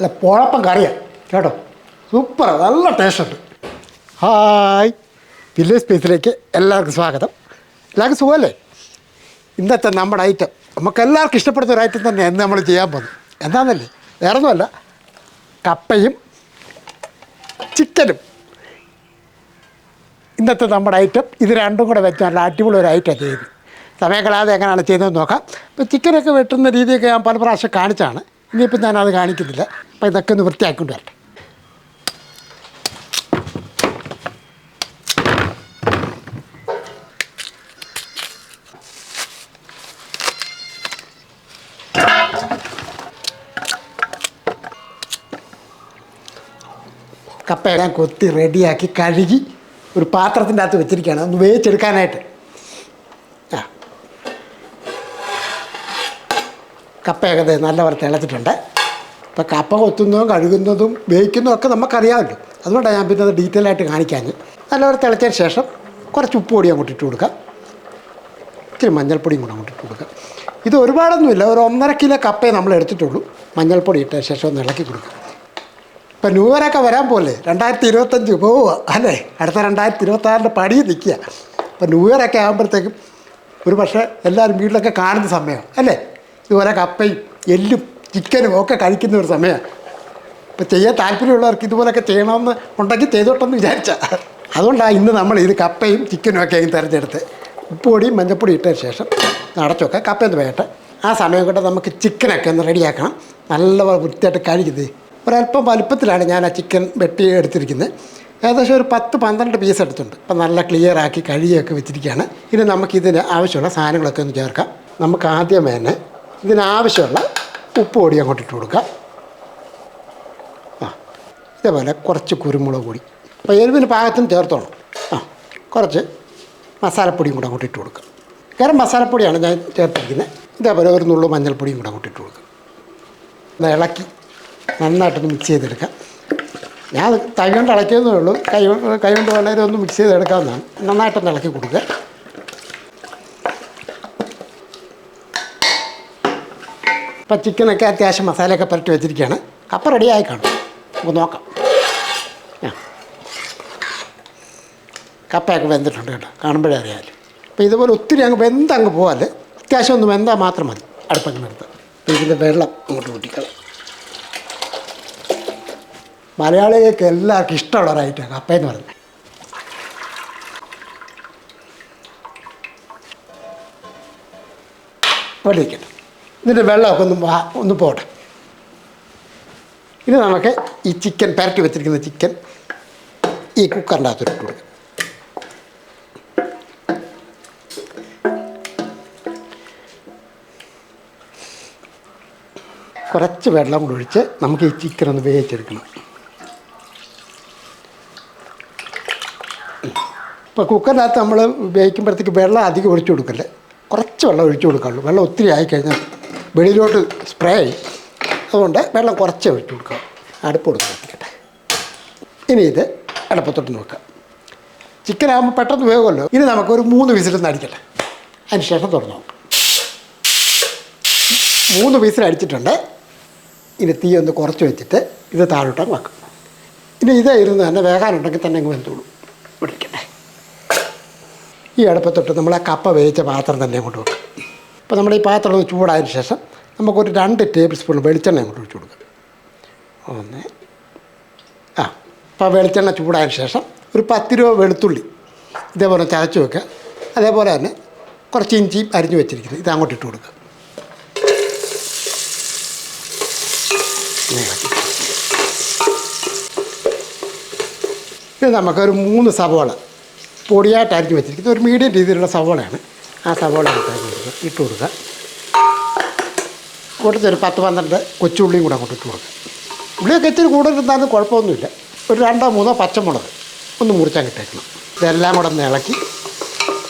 അല്ല പുഴപ്പം കറിയാണ് കേട്ടോ? സൂപ്പർ നല്ല ടേസ്റ്റ് ഉണ്ട്. ഹായ് വില്ലേജ് സ്പേസിലേക്ക് എല്ലാവർക്കും സ്വാഗതം. എല്ലാവർക്കും സുഖമല്ലേ? ഇന്നത്തെ നമ്മുടെ ഐറ്റം നമുക്ക് എല്ലാവർക്കും ഇഷ്ടപ്പെടുന്ന ഒരു ഐറ്റം തന്നെ എന്ന് നമ്മൾ ചെയ്യാൻ പോകുന്നത്. എന്താണെന്നല്ലേ വേറെ ഒന്നുമല്ല കപ്പയും ചിക്കനും. ഇന്നത്തെ നമ്മുടെ ഐറ്റം ഇത് രണ്ടും കൂടെ വെച്ച് നല്ല അടിപൊളി ഒരു ഐറ്റം ചെയ്ത് സമയം കളയാതെ എങ്ങനെയാണ് ചെയ്തതെന്ന് നോക്കാം. ഇപ്പോൾ ചിക്കനൊക്കെ വെട്ടുന്ന രീതിയൊക്കെ ഞാൻ പല പ്രാവശ്യം കാണിച്ചാണ് ഇനിയിപ്പോൾ ഞാനത് കാണിക്കുന്നില്ല. അപ്പം ഇതൊക്കെ ഒന്ന് വൃത്തിയാക്കൊണ്ട് വരട്ടെ. കപ്പയെല്ലാം കൊത്തി റെഡിയാക്കി കഴുകി ഒരു പാത്രത്തിന്റെ അകത്ത് വെച്ചിരിക്കുകയാണ്. ഒന്ന് വേവിച്ചെടുക്കാനായിട്ട് ആ കപ്പയൊക്കെ നല്ല നല്ലപോലെ തിളച്ചിട്ടുണ്ട്. ഇപ്പം കപ്പ കൊത്തുന്നതും കഴുകുന്നതും വേവിക്കുന്നതും ഒക്കെ നമുക്കറിയാമല്ലോ. അതുകൊണ്ടാണ് ഞാൻ പിന്നെ അത് ഡീറ്റെയിൽ ആയിട്ട് കാണിക്കാഞ്ഞ് നല്ലപോലെ തിളച്ചതിന് ശേഷം കുറച്ച് ഉപ്പ് പൊടി അങ്ങോട്ട് ഇട്ട് കൊടുക്കുക ഇത്തിരി മഞ്ഞൾപ്പൊടിയും കൂടെ അങ്ങോട്ട് ഇട്ട് കൊടുക്കാം. ഇത് ഒരുപാടൊന്നുമില്ല. ഒരു ഒന്നര കിലോ കപ്പയെ നമ്മൾ എടുത്തിട്ടുള്ളൂ. മഞ്ഞൾപ്പൊടി ഇട്ട ശേഷം ഒന്ന് ഇളക്കി കൊടുക്കുക ഇപ്പം ന്യൂ വരാൻ പോലെ. രണ്ടായിരത്തി ഇരുപത്തഞ്ച് പോവുക അല്ലേ? അടുത്ത രണ്ടായിരത്തി ഇരുപത്താറിന്റെ പടി നിൽക്കുക. അപ്പം ന്യൂ ആകുമ്പോഴത്തേക്കും ഒരു പക്ഷേ എല്ലാവരും വീട്ടിലൊക്കെ കാണുന്ന സമയമാണ് അല്ലേ? ഇതുപോലെ കപ്പയും എല്ലും ചിക്കനും ഒക്കെ കഴിക്കുന്ന ഒരു സമയമാണ് ഇപ്പം ചെയ്യാൻ താല്പര്യമുള്ളവർക്ക് ഇതുപോലൊക്കെ ചെയ്യണമെന്ന് ഉണ്ടെങ്കിൽ ചെയ്തോട്ടെന്ന് വിചാരിച്ച. അതുകൊണ്ടാണ് ഇന്ന് നമ്മൾ ഇത് കപ്പയും ചിക്കനും ഒക്കെ തിരഞ്ഞെടുത്ത്. ഉപ്പുപൊടിയും മഞ്ഞപ്പൊടി ഇട്ടതിന് ശേഷം അടച്ചൊക്കെ കപ്പയൊന്ന് വേട്ടെ. ആ സമയം കൊണ്ട് നമുക്ക് ചിക്കനൊക്കെ ഒന്ന് റെഡിയാക്കണം. നല്ല വൃത്തിയായിട്ട് കഴിക്കുന്നത് ഒരല്പം വലുപ്പത്തിലാണ് ഞാൻ ആ ചിക്കൻ വെട്ടി എടുത്തിരിക്കുന്നത്. ഏകദേശം ഒരു പത്ത് പന്ത്രണ്ട് പീസ് എടുത്തിട്ടുണ്ട്. അപ്പം നല്ല ക്ലിയർ ആക്കി കഴുകിയൊക്കെ വെച്ചിരിക്കുകയാണ്. ഇനി നമുക്കിതിന് ആവശ്യമുള്ള സാധനങ്ങളൊക്കെ ഒന്ന് ചേർക്കാം. നമുക്ക് ആദ്യം തന്നെ ഇതിനാവശ്യമുള്ള ഉപ്പ് പൊടി അങ്ങോട്ട് ഇട്ട് കൊടുക്കുക ആ ഇതേപോലെ കുറച്ച് കുരുമുളക് പൊടി. അപ്പോൾ എരിവിന് പാകത്തിന് ചേർത്തോണം ആ കുറച്ച് മസാലപ്പൊടിയും കൂടെ അങ്ങോട്ട് ഇട്ട് കൊടുക്കുക ഗരം മസാലപ്പൊടിയാണ് ഞാൻ ചേർത്തിരിക്കുന്നത്. ഇതേപോലെ ഒരു നുള്ളു മഞ്ഞൾപ്പൊടിയും കൂടെ അങ്ങോട്ട് ഇട്ട് കൊടുക്കുക ഒന്ന് ഇളക്കി നന്നായിട്ടൊന്ന് മിക്സ് ചെയ്തെടുക്കാം. ഞാൻ തൈ കൊണ്ട് ഇളക്കിയതേ ഉള്ളൂ. കൈ കൊണ്ട് കൈ കൊണ്ട് ഒന്ന് മിക്സ് ചെയ്തെടുക്കാവുന്നതാണ്. നന്നായിട്ടൊന്ന് ഇളക്കി കൊടുക്കുക. ഇപ്പം ചിക്കനൊക്കെ അത്യാവശ്യം മസാലയൊക്കെ പുരട്ടി വെച്ചിരിക്കുകയാണ്. കപ്പ റെഡിയായി കാണും. നമുക്ക് നോക്കാം. ആ. കപ്പയൊക്കെ വെന്തിട്ടുണ്ട് കേട്ടോ. കാണുമ്പോഴേ അറിയാമല്ലോ അപ്പോൾ ഇതുപോലെ ഒത്തിരി അങ്ങ് വെന്തങ്ങ് പോകാൽ അത്യാവശ്യം ഒന്ന് വെന്താൽ മാത്രം മതി. നിർത്തുക അപ്പോൾ ഇതിന്റെ വെള്ളം അങ്ങോട്ട് കൂട്ടിക്കളാം മലയാളികൾക്ക് എല്ലാവർക്കും ഇഷ്ടമുള്ള ഒരു ഐറ്റമാണ് കപ്പയെന്ന് പറയുന്നത് ഇവിടെ ഇരിക്കട്ടെ ഇതിന്റെ വെള്ളമൊക്കെ ഒന്ന് ഒന്ന് പോട്ടെ. ഇനി നമുക്ക് ഈ ചിക്കൻ പരട്ടി വെച്ചിരിക്കുന്ന ചിക്കൻ ഈ കുക്കറിന്റെ അകത്ത് ഇട്ട് കൊടുക്കാം. കുറച്ച് വെള്ളം കൂടി ഒഴിച്ച് നമുക്ക് ഈ ചിക്കൻ ഒന്ന് വേവിച്ചെടുക്കണം. ഇപ്പോൾ കുക്കറിനകത്ത് നമ്മൾ വേവിക്കുമ്പോഴത്തേക്ക് വെള്ളം അധികം ഒഴിച്ചു കൊടുക്കല്ലേ? കുറച്ച് വെള്ളം ഒഴിച്ചു കൊടുക്കാറുള്ളൂ വെള്ളം ഒത്തിരി ആയിക്കഴിഞ്ഞാൽ വെളിയിലോട്ട് സ്പ്രേ ചെയ്യും അതുകൊണ്ട് വെള്ളം കുറച്ച് ഒഴിച്ചു കൊടുക്കാം അടുപ്പ് കൊടുത്തിരിക്കട്ടെ ഇനി ഇത് അടുപ്പത്തോട്ട് നോക്കാം ചിക്കൻ ആകുമ്പോൾ പെട്ടെന്ന് വേഗമല്ലോ ഇനി നമുക്കൊരു മൂന്ന് വിസിലൊന്ന് അടിക്കട്ടെ. അതിന് ശേഷം തുറന്നു മൂന്ന് വിസിൽ അടിച്ചിട്ടുണ്ട്. ഇനി തീ ഒന്ന് കുറച്ച് വെച്ചിട്ട് ഇത് താഴോട്ടങ്ങ് വെക്കും. ഇനി ഇതായിരുന്നു തന്നെ വേകാനുണ്ടെങ്കിൽ തന്നെ അങ്ങ് വെന്തോളൂ ഇവിടെ ഈ അടുപ്പത്തൊട്ട് നമ്മൾ ആ കപ്പ വേവിച്ച പാത്രം തന്നെ അങ്ങോട്ട് വെക്കും. അപ്പോൾ നമ്മൾ ഈ പാത്രം ഒന്ന് ചൂടായതിന് ശേഷം നമുക്കൊരു രണ്ട് ടേബിൾ സ്പൂൺ വെളിച്ചെണ്ണ അങ്ങോട്ട് ഒഴിച്ച് കൊടുക്കാം. ഒന്ന്. ആ അപ്പോൾ വെളിച്ചെണ്ണ ചൂടായതിന് ശേഷം ഒരു പത്ത് രൂപ വെളുത്തുള്ളി ഇതേപോലെ ചതച്ച് വെക്കുക. അതേപോലെ തന്നെ കുറച്ച് ഇഞ്ചിയും അരിഞ്ഞു വെച്ചിരിക്കുന്നത് ഇത് അങ്ങോട്ട് ഇട്ട് കൊടുക്കുക. ഇത് നമുക്കൊരു മൂന്ന് സവോള പൊടിയായിട്ട് അരിഞ്ഞ് വെച്ചിരിക്കുന്നത് ഒരു മീഡിയം രീതിയിലുള്ള സവോളയാണ്. ആ സവോള അങ്ങോട്ട് ഇട്ട് കൊടുക്കുക കൊടുത്ത് ഒരു പത്ത് പന്ത്രണ്ട് കൊച്ചുള്ളിയും കൂടെ അങ്ങോട്ട് ഇട്ട് കൊടുക്കുക. ഉള്ളിയൊക്കെ ഇത്തിരി കൂടുതലിരുന്നാലും കുഴപ്പമൊന്നുമില്ല. ഒരു രണ്ടോ മൂന്നോ പച്ചമുളക് ഒന്ന് മുറിച്ചാൽ കിട്ടേക്കണം ഇതെല്ലാം കൂടെ ഒന്ന് ഇളക്കി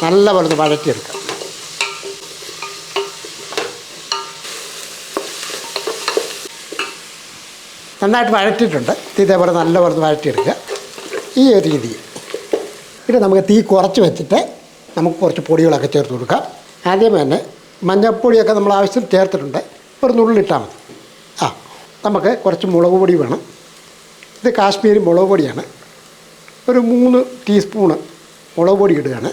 നല്ല പോലെ ഒന്ന് വഴറ്റിയെടുക്കാം നന്നായിട്ട് വഴറ്റിയിട്ടുണ്ട്. ഇതേപോലെ നല്ലപോലെ ഒന്ന് വഴറ്റിയെടുക്കുക. ഈ ഒരു രീതിയിൽ. പിന്നെ നമുക്ക് തീ കുറച്ച് വെച്ചിട്ട് നമുക്ക് കുറച്ച് പൊടികളൊക്കെ ചേർത്ത് കൊടുക്കാം. ആദ്യം തന്നെ മഞ്ഞൾപ്പൊടിയൊക്കെ നമ്മൾ ആവശ്യത്തിന് ചേർത്തിട്ടുണ്ട്. ഒരു നുള്ളിട്ടാൽ മതി. ആ നമുക്ക് കുറച്ച് മുളക് പൊടി വേണം. ഇത് കാശ്മീരി മുളക് പൊടിയാണ്. ഒരു മൂന്ന് ടീസ്പൂണ് മുളക് പൊടി ഇടുകയാണ്.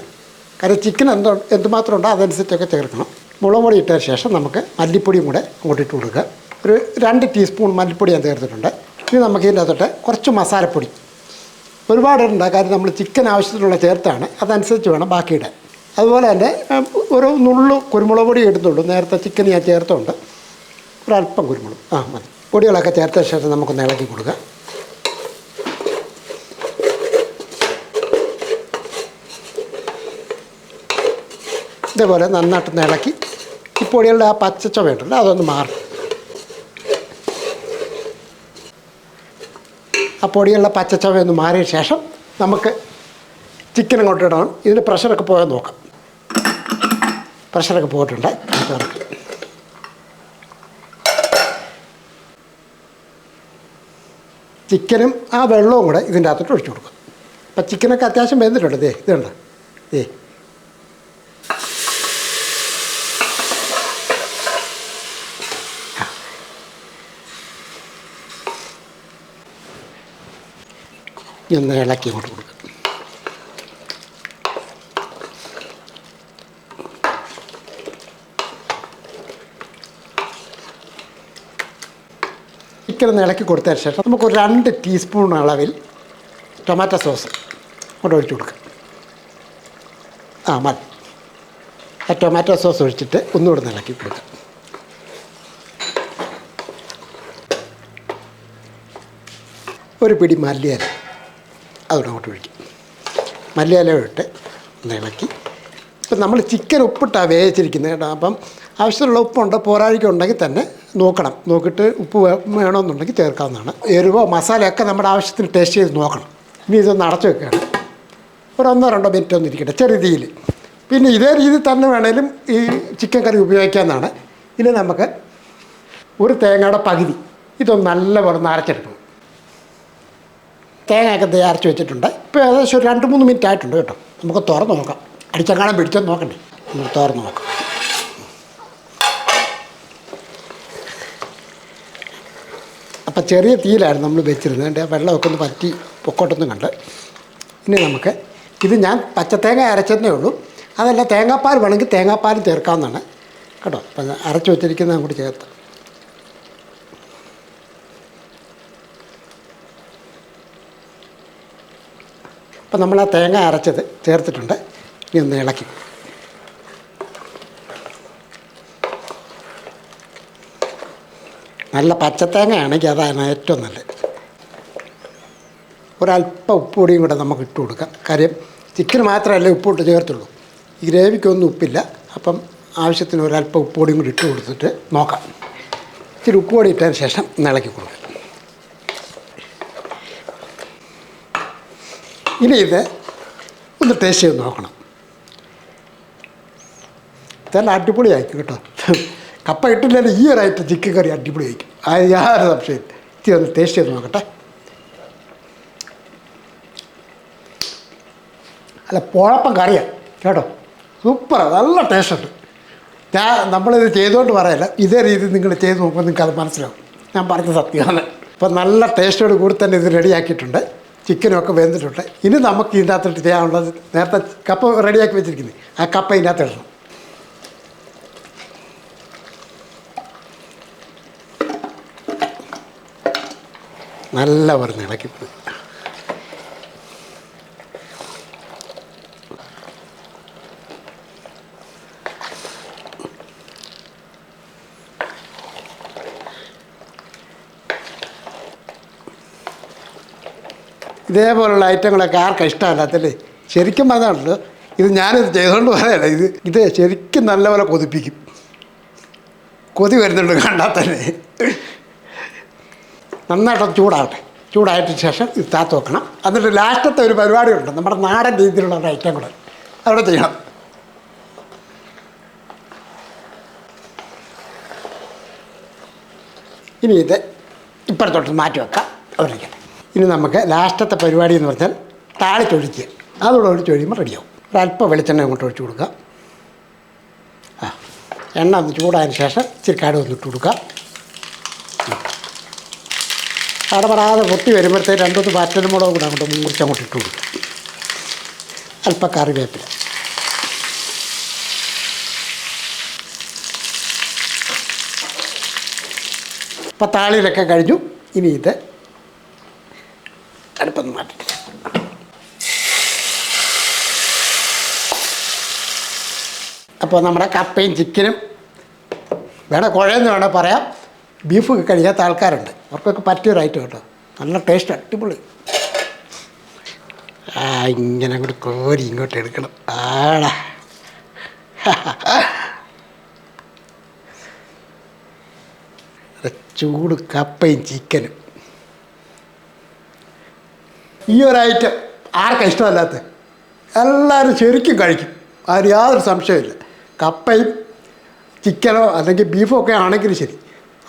കാര്യം ചിക്കൻ എന്തോ എന്തുമാത്രം ഉണ്ടോ അതനുസരിച്ചൊക്കെ ചേർക്കണം. മുളക് പൊടി ഇട്ടതിന് ശേഷം നമുക്ക് മല്ലിപ്പൊടിയും കൂടെ അങ്ങോട്ട് ഇട്ട് കൊടുക്കുക. ഒരു രണ്ട് ടീസ്പൂൺ മല്ലിപ്പൊടി ഞാൻ ചേർത്തിട്ടുണ്ട്. ഇനി നമുക്ക് ഇതിന്റെ അകത്തോട്ട് കുറച്ച് മസാലപ്പൊടി. ഒരുപാട് ഇടണ്ട കാര്യം നമ്മൾ ചിക്കൻ ആവശ്യത്തിനുള്ള ചേർത്താണ്. അതനുസരിച്ച് വേണം ബാക്കിയിടാൻ. അതുപോലെ തന്നെ ഒരു നുള്ളു കുരുമുളക് പൊടി ഇടുന്നുള്ളൂ നേരത്തെ ചിക്കൻ ഞാൻ ചേർത്തുണ്ട് ഒരല്പം കുരുമുളക്. ആ മതി. പൊടികളൊക്കെ ചേർത്ത ശേഷം നമുക്കൊന്ന് ഇളക്കി കൊടുക്കുക ഇതേപോലെ നന്നായിട്ടൊന്ന് ഇളക്കി ഈ പൊടികളുടെ ആ പച്ചച്ച വേണ്ടല്ലോ അതൊന്ന് മാറും. ആ പൊടിയുള്ള പച്ചച്ചവയൊന്ന് മാറിയ ശേഷം നമുക്ക് ചിക്കൻ അങ്ങോട്ട് ഇടണം. ഇതിന്റെ പ്രഷറൊക്കെ പോയാൽ നോക്കാം. പ്രഷറൊക്കെ പോയിട്ടുണ്ട്. ചിക്കനും ആ വെള്ളവും കൂടെ ഇതിന്റെ അകത്തോട്ട് ഒഴിച്ചു കൊടുക്കും. അപ്പം ചിക്കനൊക്കെ അത്യാവശ്യം വെന്തിട്ടുണ്ട്. ദേ ഇതുണ്ട് ദേ. ഒന്ന് ഇളക്കി കൊണ്ട് കൊടുക്കുക ചിക്കൻ ഒന്ന് ഇളക്കി കൊടുത്തതിന് ശേഷം നമുക്ക് ഒരു രണ്ട് ടീസ്പൂൺ അളവിൽ ടൊമാറ്റോ സോസ് കൊണ്ട് ഒഴിച്ചു കൊടുക്കാം. ആ മതി. ആ ടൊമാറ്റോ സോസ് ഒഴിച്ചിട്ട് ഒന്നുകൂടെ ഒന്ന് ഇളക്കി കൊടുക്കാം. ഒരു പിടി മല്ലിയില അതോടെ അങ്ങോട്ട് ഒഴിക്കും. മല്ലിയില ഇട്ട് ഒന്ന് ഇളക്കി. ഇപ്പം നമ്മൾ ചിക്കൻ ഉപ്പിട്ടാണ് വേവിച്ചിരിക്കുന്നത് കേട്ടോ. അപ്പം ആവശ്യത്തിനുള്ള ഉപ്പുണ്ട് പോരാഴിക്കുണ്ടെങ്കിൽ തന്നെ നോക്കണം. നോക്കിയിട്ട് ഉപ്പ് വേണമെന്നുണ്ടെങ്കിൽ ചേർക്കാവുന്നതാണ്. എരിവോ മസാലയൊക്കെ നമ്മുടെ ആവശ്യത്തിന് ടേസ്റ്റ് ചെയ്ത് നോക്കണം. ഇനി ഇതൊന്ന് അടച്ചു വെക്കുകയാണ്. ഒരു ഒന്നോ രണ്ടോ മിനിറ്റ് ഒന്ന് ഇരിക്കട്ടെ. ചെറിയ രീതിയിൽ പിന്നെ ഇതേ രീതിയിൽ തന്നെ വേണേലും ഈ ചിക്കൻ കറി ഉപയോഗിക്കാവുന്നതാണ്. ഇനി നമുക്ക് ഒരു തേങ്ങയുടെ പകുതി. ഇതൊന്ന് നല്ലപോലെ ഒന്ന് അരച്ചെടുക്കണം. തേങ്ങയൊക്കെ തയ്യാറച്ച് വെച്ചിട്ടുണ്ട്. ഇപ്പോൾ ഏകദേശം ഒരു രണ്ട് മൂന്ന് മിനിറ്റ് ആയിട്ടുണ്ട് കേട്ടോ. നമുക്ക് തുറന്ന് നോക്കാം. അടിച്ചങ്ങാണം പിടിച്ചൊന്ന് നോക്കണ്ടേ? നമുക്ക് തുറന്ന് നോക്കാം. അപ്പം ചെറിയ തീയിലായിരുന്നു നമ്മൾ വെച്ചിരുന്നത്. എന്റെ വെള്ളമൊക്കെ ഒന്ന് പറ്റി പൊക്കോട്ടൊന്നും കണ്ട്. ഇനി നമുക്ക് ഇത് ഞാൻ പച്ചത്തേങ്ങ അരച്ചതേ ഉള്ളൂ. അതല്ല തേങ്ങാപ്പാൽ വേണമെങ്കിൽ തേങ്ങാപ്പാലും ചേർക്കാവുന്നതാണ്. കേട്ടോ അപ്പം അരച്ചു വെച്ചിരിക്കുന്നത് അങ്ങോട്ട് ചേർത്ത്. അപ്പം നമ്മൾ ആ തേങ്ങ അരച്ചത് ചേർത്തിട്ടുണ്ട്. ഇനി ഒന്ന് ഇളക്കി. നല്ല പച്ചത്തേങ്ങയാണെങ്കിൽ അതാണ് ഏറ്റവും നല്ലത്. ഒരല്പം ഉപ്പുപൊടിയും കൂടെ നമുക്ക് ഇട്ട് കൊടുക്കാം. കാര്യം ചിക്കന് മാത്രമല്ലേ ഉപ്പിട്ട് ചേർത്തുള്ളൂ. ഈ ഗ്രേവിക്കൊന്നും ഉപ്പില്ല. അപ്പം ആവശ്യത്തിന് ഒരല്പം ഉപ്പുപൊടിയും കൂടി ഇട്ട് കൊടുത്തിട്ട് നോക്കാം. ഇച്ചിരി ഉപ്പുപൊടി ഇട്ടതിന് ശേഷം ഇളക്കി കൊടുക്കാം. ഇനി ഇത് ഒന്ന് ടേസ്റ്റ് ചെയ്ത് നോക്കണം. ഇതെല്ലാം അടിപൊളിയായിരിക്കും കേട്ടോ. കപ്പ ഇട്ടില്ലെങ്കിൽ ഈ ഒരു ഐറ്റം ചിക്കൻ കറി അടിപൊളി വയ്ക്കും അത് യാതൊരു സംശയം ഇത്തിരി ഒന്ന് ടേസ്റ്റ് ചെയ്ത് നോക്കട്ടെ. അല്ല പോഴപ്പം കറിയാണ് കേട്ടോ? സൂപ്പർ നല്ല ടേസ്റ്റ് ഉണ്ട്. ഞാൻ നമ്മളിത് ചെയ്തുകൊണ്ട് പറയല്ല. ഇതേ രീതിയിൽ നിങ്ങൾ ചെയ്ത് നോക്കുമ്പോൾ നിങ്ങൾക്ക് അത് മനസ്സിലാവും. ഞാൻ പറഞ്ഞ സത്യമാണ്. ഇപ്പം നല്ല ടേസ്റ്റോട് കൂടി തന്നെ ഇത് റെഡിയാക്കിയിട്ടുണ്ട് ചിക്കനൊക്കെ വെന്തിട്ടുണ്ട്. ഇനി നമുക്ക് ഇതിന്റെ അകത്തിട്ട് ചെയ്യാനുള്ളത് നേരത്തെ കപ്പ റെഡിയാക്കി വെച്ചിരിക്കുന്നത്. ആ കപ്പ ഇതിന്റെ അകത്ത് ഇടണം നല്ല പറഞ്ഞ് ഇളക്കി കൊടുക്കുക. ഇതേപോലുള്ള ഐറ്റങ്ങളൊക്കെ ആർക്കും ഇഷ്ടമല്ലാത്തല്ലേ? ശരിക്കും പറഞ്ഞാണല്ലോ ഇത് ഞാനിത് ചെയ്തുകൊണ്ട് പറയല്ല ഇത് ഇത് ശരിക്കും നല്ലപോലെ കൊതിപ്പിക്കും. കൊതി വരുന്നുണ്ട് കണ്ടാൽ തന്നെ നന്നായിട്ട് ചൂടാവട്ടെ ചൂടായതിന് ശേഷം ഇത് താത്ത് വെക്കണം. എന്നിട്ട് ലാസ്റ്റത്തെ ഒരു പരിപാടിയുണ്ട് നമ്മുടെ നാടൻ രീതിയിലുള്ള ഒരു ഐറ്റം കൂടെ. അവിടെ ചെയ്യണം. ഇനി ഇത് ഇപ്പുറത്തോട്ട് മാറ്റി വെക്കാം. അവരിക്കട്ടെ ഇനി നമുക്ക് ലാസ്റ്റത്തെ പരിപാടി എന്ന് പറഞ്ഞാൽ താളിച്ചൊഴിക്കുക അതുകൂടെ ഒഴിച്ച് കഴിയുമ്പോൾ റെഡിയാവും ഒരല്പം വെളിച്ചെണ്ണ അങ്ങോട്ട് ഒഴിച്ചു കൊടുക്കുക ആ എണ്ണ ഒന്ന് ചൂടായതിന് ശേഷം ഇച്ചിരി കാട് ഒന്ന് കൊടുക്കുക അടപടാതെ പൊട്ടി വരുമ്പോഴത്തേക്ക് രണ്ടൊന്ന് പാറ്റനും മുളകും കൂടെ അങ്ങോട്ട് മുറിച്ച് അങ്ങോട്ട് ഇട്ടു കൊടുക്കും. അല്പം കറിവേപ്പില. ഇപ്പം താളിയിലൊക്കെ കഴിഞ്ഞു. ഇനി ഇത് അടുപ്പൊന്ന് മാറ്റിട്ട് അപ്പോൾ നമ്മുടെ കപ്പയും ചിക്കനും വേണേൽ കുഴയെന്ന് വേണേൽ പറയാം. ബീഫ് കഴിക്കാത്ത ആൾക്കാരുണ്ട്. അവർക്കൊക്കെ പറ്റിയൊരു ഐറ്റം കേട്ടോ. നല്ല ടേസ്റ്റ് അടിപൊളി. ആ ഇങ്ങനെ അങ്ങോട്ട് കോരി ഇങ്ങോട്ട് എടുക്കണം. ആടാ. ചൂട് കപ്പയും ചിക്കനും ഈ ഒരു ഐറ്റം ആർക്കും ഇഷ്ടമല്ലാത്ത എല്ലാവരും ശരിക്കും കഴിക്കും. അതിന് യാതൊരു സംശയമില്ല കപ്പയും ചിക്കനോ അല്ലെങ്കിൽ ബീഫോ ഒക്കെ ആണെങ്കിലും ശരി.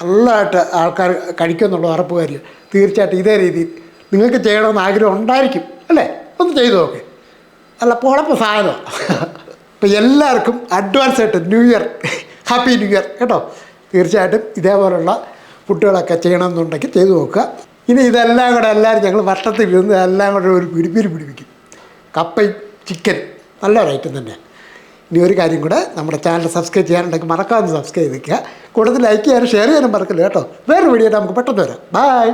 നല്ലതായിട്ട് ആൾക്കാർ കഴിക്കുമെന്നുള്ള ഉറപ്പ് കാര്യം തീർച്ചയായിട്ടും ഇതേ രീതിയിൽ നിങ്ങൾക്ക് ചെയ്യണമെന്ന് ആഗ്രഹം ഉണ്ടായിരിക്കും അല്ലേ? ഒന്ന് ചെയ്തു നോക്കി. അല്ല പൊളപ്പ് സാധനം. അപ്പം എല്ലാവർക്കും അഡ്വാൻസ് ആയിട്ട് new year happy new year കേട്ടോ. തീർച്ചയായിട്ടും ഇതേപോലുള്ള ഫുഡുകളൊക്കെ ചെയ്യണമെന്നുണ്ടെങ്കിൽ ചെയ്തു നോക്കുക. ഇനി ഇതെല്ലാം കൂടെ എല്ലാവരും ഞങ്ങൾ വർഷത്തിൽ ഇരുന്ന് എല്ലാം കൂടെ ഒരു പിടിപ്പിരി പിടിപ്പിക്കും. കപ്പയും ചിക്കൻ നല്ല ഒരു ഐറ്റം തന്നെയാണ് ഇനി ഒരു കാര്യം കൂടെ നമ്മുടെ ചാനൽ സബ്സ്ക്രൈബ് ചെയ്യാനുണ്ടെങ്കിൽ മറക്കാതെ സബ്സ്ക്രൈബ് ചെയ്തിരിക്കുക. കൂടുതൽ ലൈക്ക് ചെയ്യാനും ഷെയർ ചെയ്യാനും മറക്കില്ല കേട്ടോ. വേറൊരു വീഡിയോ നമുക്ക് പെട്ടെന്ന് വരാം. ബൈ